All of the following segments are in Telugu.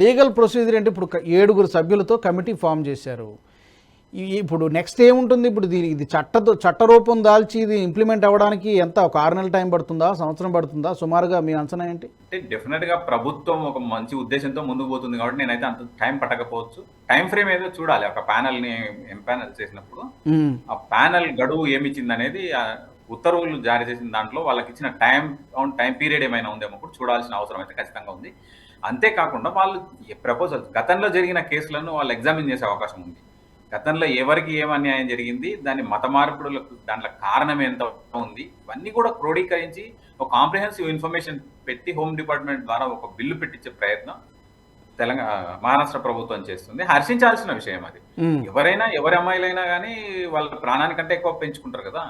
లీగల్ ప్రొసీజర్ అంటే ఇప్పుడు ఏడుగురు సభ్యులతో కమిటీ ఫామ్ చేశారు. ఇప్పుడు నెక్స్ట్ ఏముంటుంది? ఇప్పుడు దీని ఇది చట్టతో చట్టరూపం దాల్చి ఇది ఇంప్లిమెంట్ అవ్వడానికి ఎంత? ఒక ఆరు నెలల టైం పడుతుందా? సంవత్సరం పడుతుందా? సుమారుగా మీ అంచనా ఏంటి? అంటే డెఫినెట్గా ప్రభుత్వం ఒక మంచి ఉద్దేశంతో ముందుకు పోతుంది కాబట్టి నేనైతే అంత టైం పట్టకపోవచ్చు. టైం ఫ్రేమ్ ఏదో చూడాలి. ఒక ప్యానల్ని ఎంపానల్ చేసినప్పుడు ఆ ప్యానల్ గడువు ఏమి ఇచ్చింది అనేది ఉత్తర్వులు జారీ చేసిన దాంట్లో వాళ్ళకి ఇచ్చిన టైం టైం పీరియడ్ ఏమైనా ఉందేమో కూడా చూడాల్సిన అవసరం అయితే ఖచ్చితంగా ఉంది. అంతేకాకుండా వాళ్ళు ప్రపోజల్ గతంలో జరిగిన కేసులను వాళ్ళు ఎగ్జామిన్ చేసే అవకాశం ఉంది. గతంలో ఎవరికి ఏం అన్యాయం జరిగింది దాని మత మార్పిడులకు దాంట్లో కారణం ఎంత ఉంది ఇవన్నీ కూడా క్రోడీకరించి ఒక కాంప్రిహెన్సివ్ ఇన్ఫర్మేషన్ పెట్టి హోమ్ డిపార్ట్మెంట్ ద్వారా ఒక బిల్లు పెట్టించే ప్రయత్నం తెలంగాణ మహారాష్ట్ర ప్రభుత్వం చేస్తుంది. హర్షించాల్సిన విషయం అది. ఎవరైనా ఎవరి అమ్మాయిలైనా కానీ వాళ్ళ ప్రాణానికంటే ఎక్కువ పెంచుకుంటారు కదా.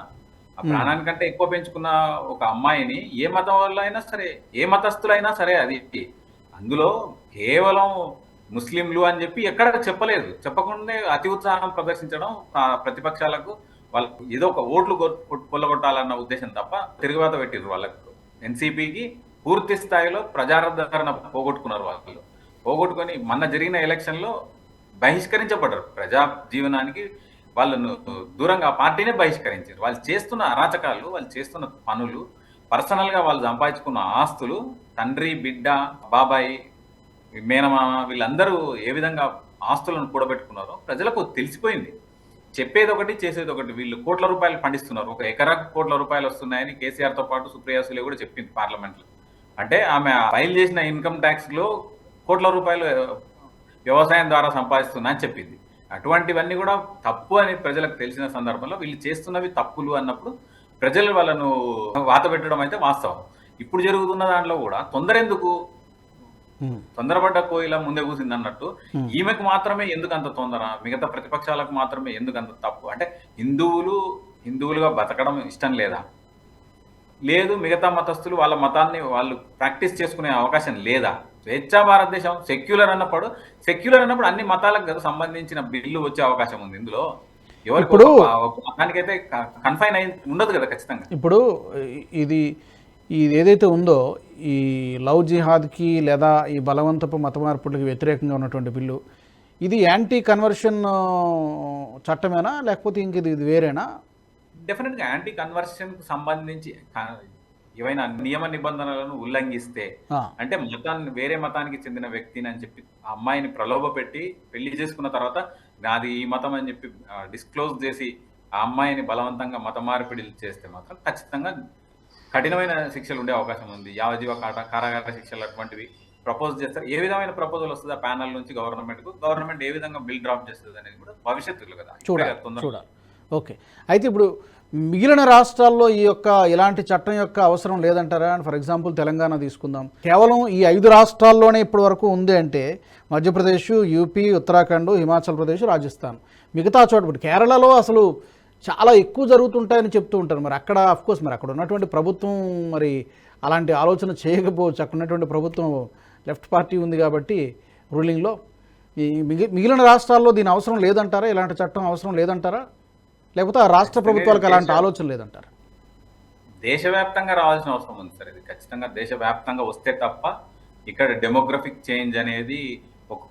ఆ. ప్రాణానికంటే ఎక్కువ పెంచుకున్న ఒక అమ్మాయిని ఏ మతం వల్ల అయినా సరే ఏ మతస్థులైనా సరే అది అందులో కేవలం ముస్లింలు అని చెప్పి ఎక్కడ చెప్పలేదు. చెప్పకుండా అతి ఉత్సాహం ప్రదర్శించడం ప్రతిపక్షాలకు వాళ్ళకు ఏదో ఒక ఓట్లు కొల్లగొట్టాలన్న ఉద్దేశం తప్ప తిరుగుబాత పెట్టారు వాళ్ళకు. ఎన్సీపీకి పూర్తి స్థాయిలో ప్రజాదరణ పోగొట్టుకున్నారు వాళ్ళు. పోగొట్టుకొని మొన్న జరిగిన ఎలక్షన్లో బహిష్కరించబడ్డారు. ప్రజా జీవనానికి వాళ్ళను దూరంగా ఆ పార్టీనే బహిష్కరించారు. వాళ్ళు చేస్తున్న అరాచకాలు వాళ్ళు చేస్తున్న పనులు పర్సనల్గా వాళ్ళు సంపాదించుకున్న ఆస్తులు తండ్రి బిడ్డ బాబాయ్ మేనమామ వీళ్ళందరూ ఏ విధంగా ఆస్తులను కూడబెట్టుకున్నారో ప్రజలకు తెలిసిపోయింది. చెప్పేది ఒకటి చేసేది ఒకటి. వీళ్ళు కోట్ల రూపాయలు పండిస్తున్నారు. ఒక ఎకరాకు కోట్ల రూపాయలు వస్తున్నాయని కేసీఆర్తో పాటు సుప్రియా సులే కూడా చెప్పింది పార్లమెంట్లో. అంటే ఆమె ఫైల్ చేసిన ఇన్కమ్ ట్యాక్స్లో కోట్ల రూపాయలు వ్యవసాయం ద్వారా సంపాదిస్తున్నా అని చెప్పింది. అటువంటివన్నీ కూడా తప్పు అని ప్రజలకు తెలిసిన సందర్భంలో వీళ్ళు చేస్తున్నవి తప్పులు అన్నప్పుడు ప్రజలు వాళ్ళను వాత పెట్టడం అయితే వాస్తవం. ఇప్పుడు జరుగుతున్న దాంట్లో కూడా తొందర ఎందుకు తొందరపడ్డ కోయిల ముందే కూసింది అన్నట్టు. ఈమెకు మాత్రమే ఎందుకు అంత తొందర? మిగతా ప్రతిపక్షాలకు మాత్రమే ఎందుకు అంత తప్పు? అంటే హిందువులు హిందువులుగా బతకడం ఇష్టం లేదా? లేదు మిగతా మతస్థులు వాళ్ళ మతాన్ని వాళ్ళు ప్రాక్టీస్ చేసుకునే అవకాశం లేదా? స్వేచ్ఛా భారతదేశం సెక్యులర్ అన్నప్పుడు సెక్యులర్ అన్నప్పుడు అన్ని మతాలకు సంబంధించిన బిల్లు వచ్చే అవకాశం ఉంది ఇందులో. ఇప్పుడు- మతానికైతే కన్ఫైన్ అయి ఉండదు కదా ఖచ్చితంగా. ఇప్పుడు ఇది ఇది ఏదైతే ఉందో ఈ లవ్ జిహాద్కి లేదా ఈ బలవంతపు మత మార్పులకు వ్యతిరేకంగా ఉన్నటువంటి బిల్లు ఇది యాంటీ కన్వర్షన్ చట్టమేనా? లేకపోతే ఇంక ఇది ఇది వేరేనా? డెఫినెట్గా యాంటీ కన్వర్షన్కు సంబంధించి ఏవైనా నియమ నిబంధనలను ఉల్లంఘిస్తే అంటే మతాన్ని వేరే మతానికి చెందిన వ్యక్తిని అని చెప్పి ఆ అమ్మాయిని ప్రలోభ పెట్టి పెళ్ళి చేసుకున్న తర్వాత నాది ఈ మతం అని చెప్పి డిస్క్లోజ్ చేసి ఆ అమ్మాయిని బలవంతంగా మత మార్పిడి చేస్తే మాత్రం ఖచ్చితంగా కఠినమైన శిక్షలు ఉండే అవకాశం ఉంది. యావజీవ కాట కారాగార శిక్షలు అటువంటివి ప్రపోజ్ చేస్తారు. ఏ విధమైన ప్రపోజల్ వస్తుంది ఆ ప్యానల్ నుంచి గవర్నమెంట్కు గవర్నమెంట్ ఏ విధంగా బిల్ డ్రాప్ చేస్తుంది అనేది కూడా భవిష్యత్తులో కదా. చూడాలి. ఓకే. అయితే ఇప్పుడు మిగిలిన రాష్ట్రాల్లో ఈ యొక్క ఇలాంటి చట్టం యొక్క అవసరం లేదంటారా? ఫర్ ఎగ్జాంపుల్ తెలంగాణ తీసుకుందాం. కేవలం ఈ ఐదు రాష్ట్రాల్లోనే ఇప్పటి వరకు ఉంది అంటే మధ్యప్రదేశ్ యూపీ ఉత్తరాఖండ్ హిమాచల్ ప్రదేశ్ రాజస్థాన్. మిగతా చోట కేరళలో అసలు చాలా ఎక్కువ జరుగుతుంటాయని చెప్తూ ఉంటారు. మరి అక్కడ అఫ్కోర్స్ మరి అక్కడ ఉన్నటువంటి ప్రభుత్వం మరి అలాంటి ఆలోచన చేయకపోవచ్చు. అక్కడ ఉన్నటువంటి ప్రభుత్వం లెఫ్ట్ పార్టీ ఉంది కాబట్టి రూలింగ్లో మిగిలిన రాష్ట్రాల్లో దీని అవసరం లేదంటారా? ఇలాంటి చట్టం అవసరం లేదంటారా? లేకపోతే ఆ రాష్ట్ర ప్రభుత్వాలకు అలాంటి ఆలోచన లేదంటారా? దేశవ్యాప్తంగా రావాల్సిన అవసరం ఉంది సార్ ఇది. ఖచ్చితంగా దేశవ్యాప్తంగా వస్తే తప్ప ఇక్కడ డెమోగ్రఫిక్ చేంజ్ అనేది ఒక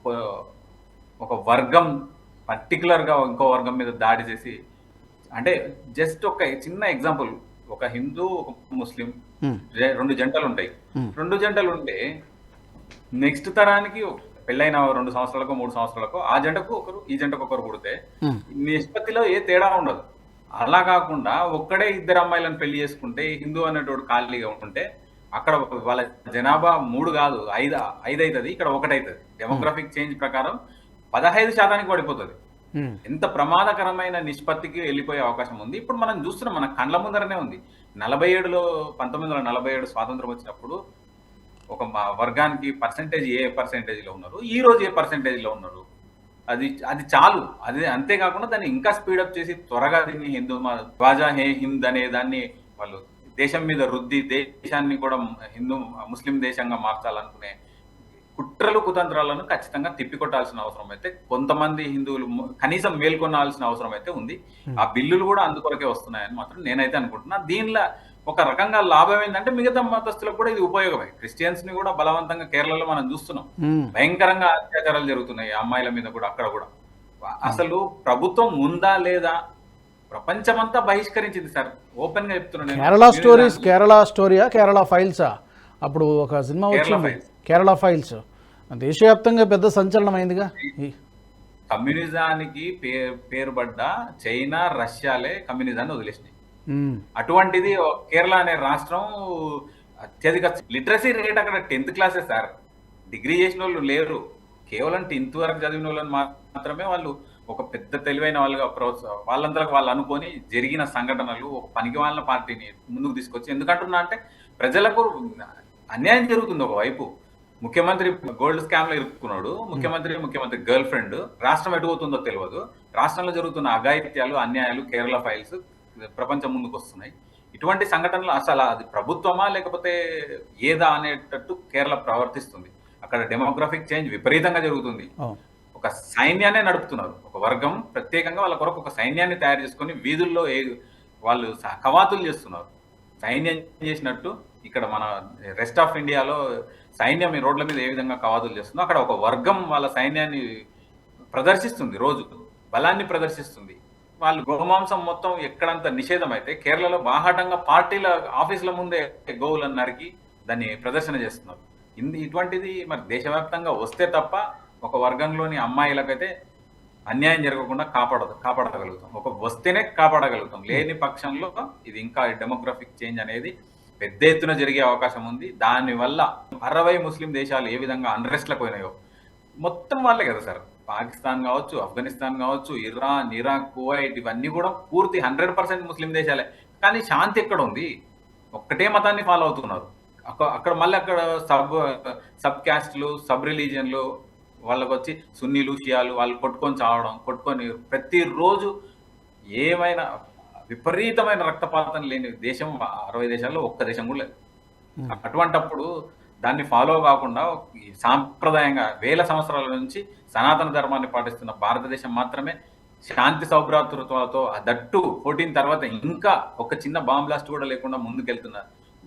ఒక వర్గం particular గా ఇంకో వర్గం మీద దాడి చేసి అంటే జస్ట్ ఒక చిన్న ఎగ్జాంపుల్. ఒక హిందూ ఒక ముస్లిం రెండు జంటలు ఉంటాయి. రెండు జంటలు ఉంటే నెక్స్ట్ తరానికి పెళ్ళైన రెండు సంవత్సరాలకు మూడు సంవత్సరాలకు ఆ జంటకు ఒకరు ఈ జంటకు ఒకరు పుడితే Hmm. నిష్పత్తిలో ఏ తేడా ఉండదు. అలా కాకుండా ఒక్కడే ఇద్దరు అమ్మాయిలను పెళ్ళి చేసుకుంటే హిందూ అనేటోడు ఖాళీగా ఉంటే అక్కడ వాళ్ళ జనాభా మూడు కాదు ఐదు ఐదు అవుతుంది ఇక్కడ ఒకటి అవుతుంది డెమోగ్రఫిక్ చేంజ్ ప్రకారం పదహైదు శాతానికి పడిపోతుంది. ఎంత ప్రమాదకరమైన నిష్పత్తికి వెళ్ళిపోయే అవకాశం ఉంది. ఇప్పుడు మనం చూస్తున్నాం మన కండ్ల ముందరనే ఉంది. నలభై ఏడులో పంతొమ్మిది వందల నలభై ఏడు స్వాతంత్రం వచ్చినప్పుడు ఒక మా వర్గానికి పర్సంటేజ్ ఏ పర్సంటేజ్లో ఉన్నారు ఈ రోజు ఏ పర్సంటేజ్లో ఉన్నారు? అది అది చాలు. అది అంతేకాకుండా దాన్ని ఇంకా స్పీడప్ చేసి త్వరగా దీన్ని హిందూ మా- ధ్వజ హే హింద్ అనే దాన్ని వాళ్ళు దేశం మీద రుద్ది దేశాన్ని కూడా హిందూ ముస్లిం దేశంగా మార్చాలనుకునే కుట్రలు కుతంత్రాలను ఖచ్చితంగా తిప్పికొట్టాల్సిన అవసరం అయితే కొంతమంది హిందువులు కనీసం మేల్కొనాల్సిన అవసరం అయితే ఉంది. ఆ బిల్లులు కూడా అందుకొరకే వస్తున్నాయని మాత్రం నేనైతే అనుకుంటున్నా. దీనిలో ఒక రకంగా లాభం ఏంటంటే మిగతా మతస్థులకు కూడా ఇది ఉపయోగమే. క్రిస్టియన్స్ని కూడా బలవంతంగా కేరళలో మనం చూస్తున్నాం. భయంకరంగా అత్యాచారాలు జరుగుతున్నాయి అమ్మాయిల మీద కూడా అక్కడ కూడా. అసలు ప్రభుత్వం ఉందా లేదా? ప్రపంచమంతా బహిష్కరించింది సార్. ఓపెన్గా చెప్తున్నాను నేను. కేరళ స్టోరీస్ కేరళ స్టోరీయా? కేరళ ఫైల్సా? అప్పుడు ఒక సినిమా కేరళ వచ్చింది. ఫైల్స్. కేరళ ఫైల్స్. దేశవ్యాప్తంగా పెద్ద సంచలనం అయిందిగా ఈ- కమ్యూనిజానికి పేరు పేరుపడ్డ చైనా రష్యాలే కమ్యూనిజాన్ని వదిలేసినాయి. అటువంటిది కేరళ అనే రాష్ట్రం అత్యధిక లిటరసీ రేట్ అక్కడ టెన్త్ క్లాసే సార్. డిగ్రీ చేసిన వాళ్ళు లేరు. కేవలం టెన్త్ వరకు చదివిన వాళ్ళని మాత్రమే వాళ్ళు ఒక పెద్ద తెలివైన వాళ్ళుగా ప్రోత్స వాళ్ళందరికి వాళ్ళు అనుకొని జరిగిన సంఘటనలు ఒక పనికి వాళ్ళ పార్టీని ముందుకు తీసుకొచ్చి ఎందుకంటున్నా అంటే ప్రజలకు అన్యాయం జరుగుతుంది ఒకవైపు ముఖ్యమంత్రి గోల్డ్ స్కామ్లో ఇరుక్కున్నాడు ముఖ్యమంత్రి ముఖ్యమంత్రి గర్ల్ ఫ్రెండ్ రాష్ట్రం ఎటుపోతుందో తెలియదు. రాష్ట్రంలో జరుగుతున్న అఘాయిత్యాలు అన్యాయాలు కేరళ ఫైల్స్ ప్రపంచం ముందుకు వస్తున్నాయి ఇటువంటి సంఘటనలు అసలు అది ప్రభుత్వమా లేకపోతే ఏదా అనేటట్టు కేరళ ప్రవర్తిస్తుంది. అక్కడ డెమోగ్రఫిక్ చేంజ్ విపరీతంగా జరుగుతుంది. ఒక సైన్యాన్ని నడుపుతున్నారు. ఒక వర్గం ప్రత్యేకంగా వాళ్ళ కొరకు ఒక సైన్యాన్ని తయారు చేసుకొని వీధుల్లో ఏ వాళ్ళు కవాతులు చేస్తున్నారు. సైన్యం చేసినట్టు ఇక్కడ మన రెస్ట్ ఆఫ్ ఇండియాలో సైన్యం ఈ రోడ్ల మీద ఏ విధంగా కవాతులు చేస్తుందో అక్కడ ఒక వర్గం వాళ్ళ సైన్యాన్ని ప్రదర్శిస్తుంది రోజు. బలాన్ని ప్రదర్శిస్తుంది. వాళ్ళు గోమాంసం మొత్తం ఎక్కడంత నిషేధం అయితే కేరళలో బాహాటంగా పార్టీల ఆఫీసుల ముందే గోవులను నరికి దాన్ని ప్రదర్శన చేస్తున్నారు. ఇన్- ఇటువంటిది మరి దేశవ్యాప్తంగా వస్తే తప్ప ఒక వర్గంలోని అమ్మాయిలకైతే అన్యాయం జరగకుండా కాపాడదు కాపాడగలుగుతాం. ఒక వస్తేనే కాపాడగలుగుతాం. లేని పక్షంలో ఇది ఇంకా డెమోగ్రఫిక్ చేంజ్ అనేది పెద్ద ఎత్తున జరిగే అవకాశం ఉంది. దానివల్ల అరవై ముస్లిం దేశాలు ఏ విధంగా అన్రెస్ట్లకు పోయినాయో మొత్తం వాళ్ళే కదా సార్. పాకిస్తాన్ కావచ్చు ఆఫ్ఘనిస్తాన్ కావచ్చు ఇరాన్ ఇరాక్ కువైట్ ఇవన్నీ కూడా పూర్తి హండ్రెడ్ పర్సెంట్ ముస్లిం దేశాలే. కానీ శాంతి ఎక్కడ ఉంది ఒక్కటే మతాన్ని ఫాలో అవుతున్నారు. అక్క- అక్కడ మళ్ళీ అక్కడ సబ్ సబ్ క్యాస్ట్లు సబ్ రిలీజియన్లు వాళ్ళకి వచ్చి సున్నీలు షియాలు వాళ్ళు కొట్టుకొని చావడం కొట్టుకొని ప్రతిరోజు ఏమైనా విపరీతమైన రక్తపాతం లేని దేశం అరవై దేశాల్లో ఒక్క దేశం కూడా లేదు. అటువంటప్పుడు దాన్ని ఫాలో కాకుండా ఈ సాంప్రదాయంగా వేల సంవత్సరాల నుంచి సనాతన ధర్మాన్ని పాటిస్తున్న భారతదేశం మాత్రమే శాంతి సౌభ్రాతృత్వాలతో ఆ దట్టు ఫోర్టీన్ తర్వాత ఇంకా ఒక చిన్న బాంబ్ బ్లాస్ట్ కూడా లేకుండా ముందుకెళ్తున్న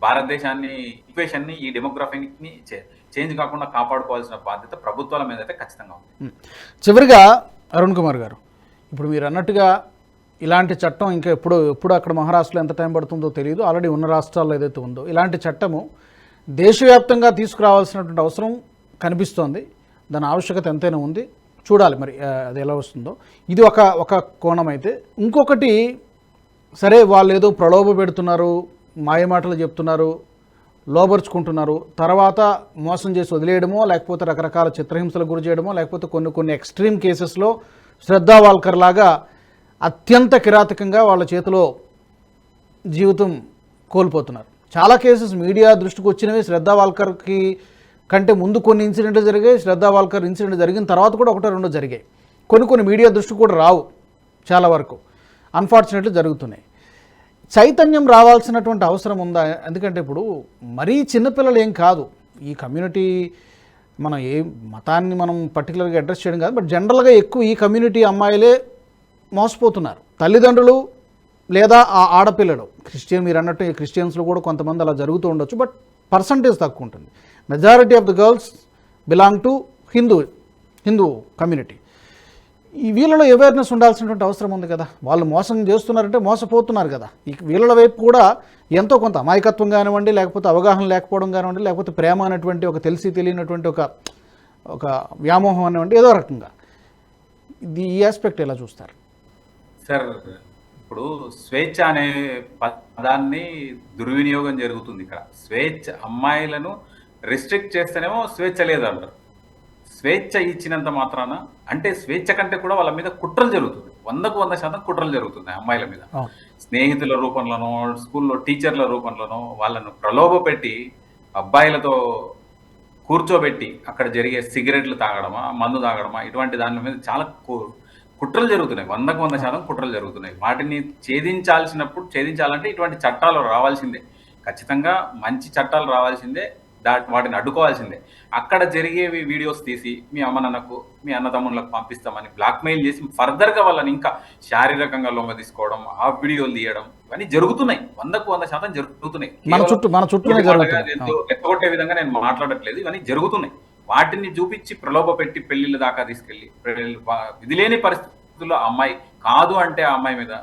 భారతదేశాన్ని ఈక్వేషన్ని ఈ డెమోగ్రఫీని చేంజ్ కాకుండా కాపాడుకోవాల్సిన బాధ్యత ప్రభుత్వాల మీద అయితే ఖచ్చితంగా ఉంది. చివరిగా అరుణ్ కుమార్ గారు ఇప్పుడు మీరు అన్నట్టుగా ఇలాంటి చట్టం ఇంకా ఎప్పుడు ఎప్పుడు అక్కడ మహారాష్ట్రలో ఎంత టైం పడుతుందో తెలియదు ఆల్రెడీ ఉన్న రాష్ట్రాల్లో ఏదైతే ఉందో ఇలాంటి చట్టము దేశవ్యాప్తంగా తీసుకురావాల్సినటువంటి అవసరం కనిపిస్తోంది. దాని ఆవశ్యకత ఎంతైనా ఉంది. చూడాలి మరి అది ఎలా వస్తుందో. ఇది ఒక ఒక కోణం అయితే. ఇంకొకటి సరే వాళ్ళు ఏదో ప్రలోభ పెడుతున్నారు మాయమాటలు చెప్తున్నారు లోబరుచుకుంటున్నారు. తర్వాత మోసం చేసి వదిలేయడమో లేకపోతే రకరకాల చిత్రహింసలకు గురి చేయడమో లేకపోతే కొన్ని కొన్ని ఎక్స్ట్రీమ్ కేసెస్లో శ్రద్ధా వాల్కర్ లాగా అత్యంత కిరాతకంగా వాళ్ళ చేతిలో జీవితం కోల్పోతున్నారు. చాలా కేసెస్ మీడియా దృష్టికి వచ్చినవి. శ్రద్ధా వాల్కర్కి కంటే ముందు కొన్ని ఇన్సిడెంట్లు జరిగాయి. శ్రద్ధా వాల్కర్ ఇన్సిడెంట్ జరిగిన తర్వాత కూడా ఒకటో రెండో జరిగాయి. కొన్ని కొన్ని మీడియా దృష్టికి కూడా రావు చాలా వరకు. అన్ఫార్చునేట్లు జరుగుతున్నాయి. చైతన్యం రావాల్సినటువంటి అవసరం ఉందా? ఎందుకంటే ఇప్పుడు మరీ చిన్నపిల్లలు ఏం కాదు. ఈ కమ్యూనిటీ మనం ఏ మతాన్ని మనం పర్టికులర్గా అడ్రస్ చేయడం కాదు. బట్ జనరల్గా ఎక్కువ ఈ కమ్యూనిటీ అమ్మాయిలే మోసపోతున్నారు. తల్లిదండ్రులు లేదా ఆ ఆడపిల్లలు క్రిస్టియన్ మీరు అన్నట్టు క్రిస్టియన్స్లో కూడా కొంతమంది అలా జరుగుతూ ఉండొచ్చు బట్ పర్సంటేజ్ తక్కువ ఉంటుంది. Majority of the girls belong to Hindu Hindu community ఈ వీళ్ళలో అవేర్నెస్ ఉండాల్సినటువంటి అవసరం ఉంది కదా. వాళ్ళు మోసం చేస్తున్నారంటే మోసపోతున్నారు కదా. ఈ వీళ్ళ వైపు కూడా ఎంతో కొంత అమాయకత్వం కానివ్వండి లేకపోతే అవగాహన లేకపోవడం కానివ్వండి లేకపోతే ప్రేమ అనేటువంటి ఒక తెలిసి తెలియనటువంటి ఒక ఒక వ్యామోహం అనేవ్వండి ఏదో రకంగా. ఇది ఈ ఆస్పెక్ట్ ఎలా చూస్తారు? సార్ ఇప్పుడు స్వేచ్ఛ అనే పదాన్ని దుర్వినియోగం జరుగుతుంది ఇక్కడ. స్వేచ్ఛ అమ్మాయిలను రిస్ట్రిక్ట్ చేస్తేనేమో స్వేచ్ఛ లేదు అంటారు స్వేచ్ఛ ఇచ్చినంత మాత్రాన అంటే స్వేచ్ఛ కంటే కూడా వాళ్ళ మీద కుట్రలు జరుగుతుంది. వందకు వంద శాతం కుట్రలు జరుగుతున్నాయి అమ్మాయిల మీద. స్నేహితుల రూపంలోనో స్కూల్లో టీచర్ల రూపంలోనో వాళ్ళను ప్రలోభ పెట్టి అబ్బాయిలతో కూర్చోబెట్టి అక్కడ జరిగే సిగరెట్లు తాగడమా మందు తాగడమా ఇటువంటి దాని మీద చాలా కుట్రలు జరుగుతున్నాయి. వందకు వంద శాతం కుట్రలు జరుగుతున్నాయి. వాటిని ఛేదించాల్సినప్పుడు ఛేదించాలంటే ఇటువంటి చట్టాలు రావాల్సిందే. ఖచ్చితంగా మంచి చట్టాలు రావాల్సిందే. దా వాటిని అడ్డుకోవాల్సిందే. అక్కడ జరిగేవి వీడియోస్ తీసి మీ అమ్మ నాన్నకు మీ అన్నదమ్ములకు పంపిస్తామని బ్లాక్మెయిల్ చేసి ఫర్దర్గా వాళ్ళని ఇంకా శారీరకంగా లొంగ తీసుకోవడం ఆ వీడియోలు తీయడం ఇవన్నీ జరుగుతున్నాయి. వందకు వంద శాతం జరుగుతున్నాయి. మన చుట్టూ మన ఎంతో ఎత్తగొట్టే విధంగా నేను మాట్లాడట్లేదు. ఇవన్నీ జరుగుతున్నాయి. వాటిని చూపించి ప్రలోభ పెట్టి పెళ్ళిళ్ళ దాకా తీసుకెళ్ళి పెళ్ళి- విధి లేని పరిస్థితుల్లో ఆ అమ్మాయి కాదు అంటే ఆ అమ్మాయి మీద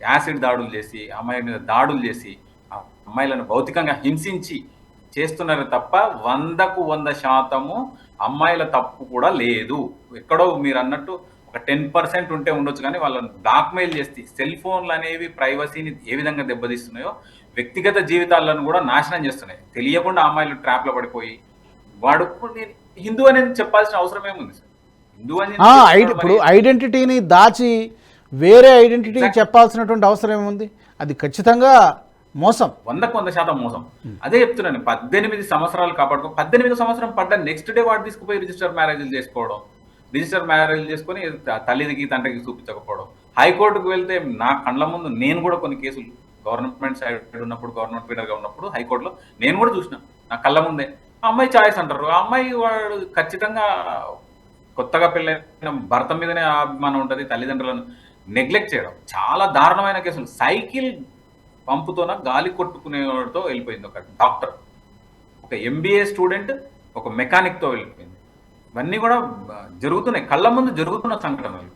యాసిడ్ దాడులు చేసి ఆ అమ్మాయి మీద దాడులు చేసి అమ్మాయిలను భౌతికంగా హింసించి చేస్తున్నారు తప్ప వందకు వంద శాతము అమ్మాయిల తప్పు కూడా లేదు. ఎక్కడో మీరు అన్నట్టు ఒక టెన్ పర్సెంట్ ఉంటే ఉండొచ్చు కానీ వాళ్ళని బ్లాక్మెయిల్ చేస్తే సెల్ ఫోన్లు అనేవి ప్రైవసీని ఏ విధంగా దెబ్బతీస్తున్నాయో వ్యక్తిగత జీవితాలను కూడా నాశనం చేస్తున్నాయి. తెలియకుండా అమ్మాయిలు ట్రాప్లో పడిపోయి వాడు నేను హిందూ అనేది చెప్పాల్సిన అవసరం ఏముంది సార్? హిందూ అని ఇప్పుడు ఐడెంటిటీని దాచి వేరే ఐడెంటిటీ చెప్పాల్సినటువంటి అవసరం ఏముంది? అది ఖచ్చితంగా మోసం. వందకు వంద శాతం మోసం. అదే చెప్తున్నాను పద్దెనిమిది సంవత్సరాలు కాపాడుకో పద్దెనిమిది సంవత్సరం పడ్డ నెక్స్ట్ డే వాడు తీసుకుపోయి రిజిస్టర్ మ్యారేజ్లు చేసుకోవడం రిజిస్టర్ మ్యారేజ్ చేసుకొని త- తల్లికి తండ్రికి చూపించకపోవడం. హైకోర్టుకు వెళ్తే నా కళ్ళ ముందు నేను కూడా కొన్ని కేసులు గవర్నమెంట్ సైడ్ ఉన్నప్పుడు గవర్నమెంట్గా ఉన్నప్పుడు హైకోర్టులో నేను కూడా చూసిన నా కళ్ళ ముందే. అమ్మాయి చాయిస్ అంటారు. ఆ అమ్మాయి వాడు ఖచ్చితంగా కొత్తగా పెళ్ళైన భర్త మీదనే అభిమానం ఉంటుంది తల్లిదండ్రులను నెగ్లెక్ట్ చేయడం. చాలా దారుణమైన కేసులు. సైకిల్ పంపుతోన గాలి కొట్టుకునేవాడితో వెళ్ళిపోయింది ఒక డాక్టర్. ఒక ఎంబీఏ స్టూడెంట్ ఒక మెకానిక్తో వెళ్ళిపోయింది. ఇవన్నీ కూడా జరుగుతున్నాయి. కళ్ళ ముందు జరుగుతున్న సంఘటనలు.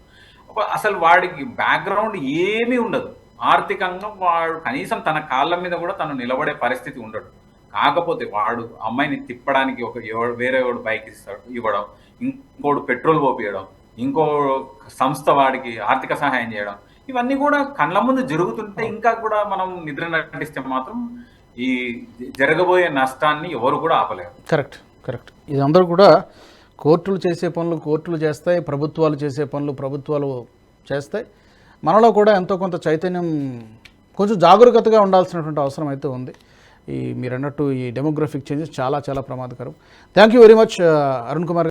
ఒక అసలు వాడికి బ్యాక్గ్రౌండ్ ఏమీ ఉండదు. ఆర్థికంగా వాడు కనీసం తన కాళ్ళ మీద కూడా తను నిలబడే పరిస్థితి ఉండడు కాకపోతే వాడు అమ్మాయిని తిప్పడానికి ఒక వేరే వాడు బైక్ ఇస్తాడు ఇవ్వడం ఇంకోడు పెట్రోల్ పోపియడం ఇంకో సంస్థ వాడికి ఆర్థిక సహాయం చేయడం ఇవన్నీ కూడా కళ్ళ ముందు జరుగుతుంటే ఇంకా కూడా మనం నిద్ర నటిస్తే మాత్రం ఈ జరగబోయే నష్టాన్ని ఎవరు కూడా ఆపలేరు. Correct correct. ఇదందరూ కూడా కోర్టులు చేసే పనులు కోర్టులు చేస్తాయి ప్రభుత్వాలు చేసే పనులు ప్రభుత్వాలు చేస్తాయి. మనలో కూడా ఎంతో కొంత చైతన్యం కొంచెం జాగరూకతగా ఉండాల్సినటువంటి అవసరం అయితే ఉంది. ఈ మీరు అన్నట్టు ఈ డెమోగ్రఫిక్ చేంజెస్ చాలా చాలా ప్రమాదకరం. Thank you very much Arun Kumar